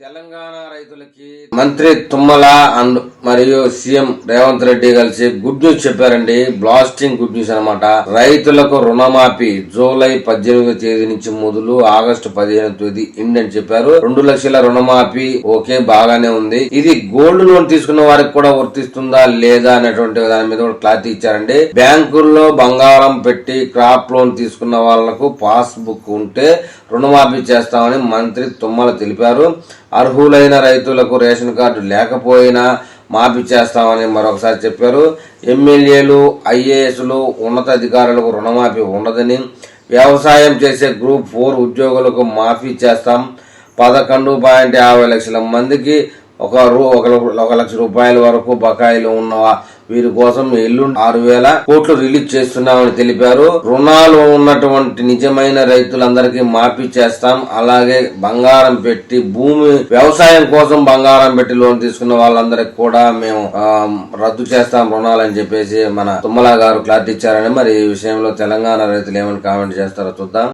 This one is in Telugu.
తెలంగాణ రైతులకి మంత్రి తుమ్మల అండ్ మరియు సీఎం రేవంత్ రెడ్డి కలిసి గుడ్ న్యూస్ చెప్పారండి. బ్లాస్టింగ్ గుడ్ న్యూస్ అనమాట రైతులకు రుణమాఫీ జూలై పద్దెనిమిదో తేదీ నుంచి మొదలు ఆగస్టు పదిహేను తేదీ ఎండ్ అని చెప్పారు. రెండు లక్షల రుణమాఫీ ఓకే బాగానే ఉంది. ఇది గోల్డ్ లోన్ తీసుకున్న వారికి కూడా వర్తిస్తుందా లేదా అనేటువంటి దాని మీద కూడా క్లారిటీ ఇచ్చారండి. బ్యాంకుల్లో బంగారం పెట్టి క్రాప్ లోన్ తీసుకున్న వాళ్ళకు పాస్ బుక్ ఉంటే రుణమాఫీ చేస్తామని మంత్రి తుమ్మల తెలిపారు. అర్హులైన రైతులకు రేషన్ కార్డు లేకపోయినా మాఫీ చేస్తామని మరొకసారి చెప్పారు. ఎమ్మెల్యేలు ఐఏఎస్లు ఉన్నతాధికారులకు రుణమాఫీ ఉండదని వ్యవసాయం చేసే గ్రూప్ ఫోర్ ఉద్యోగులకు మాఫీ చేస్తాం. పదకొండు పాయింట్ యాభై లక్షల మందికి ఒక రూ ఒక ఒక లక్ష రూపాయల వరకు బకాయిలు ఉన్న వీరి కోసం ఎల్లుండి ఆరు వేల కోట్లు రిలీజ్ చేస్తున్నామని తెలిపారు. రుణాలు ఉన్నటువంటి నిజమైన రైతులందరికీ మాఫీ చేస్తాం. అలాగే బంగారం పెట్టి భూమి వ్యవసాయం కోసం బంగారం పెట్టి లోన్ తీసుకున్న వాళ్ళందరికి కూడా మేము రద్దు చేస్తాం రుణాలని చెప్పేసి మన తుమ్మల గారు క్లారిటీ ఇచ్చారని మరి ఈ విషయంలో తెలంగాణ రైతులు ఏమని కామెంట్ చేస్తారో చూద్దాం.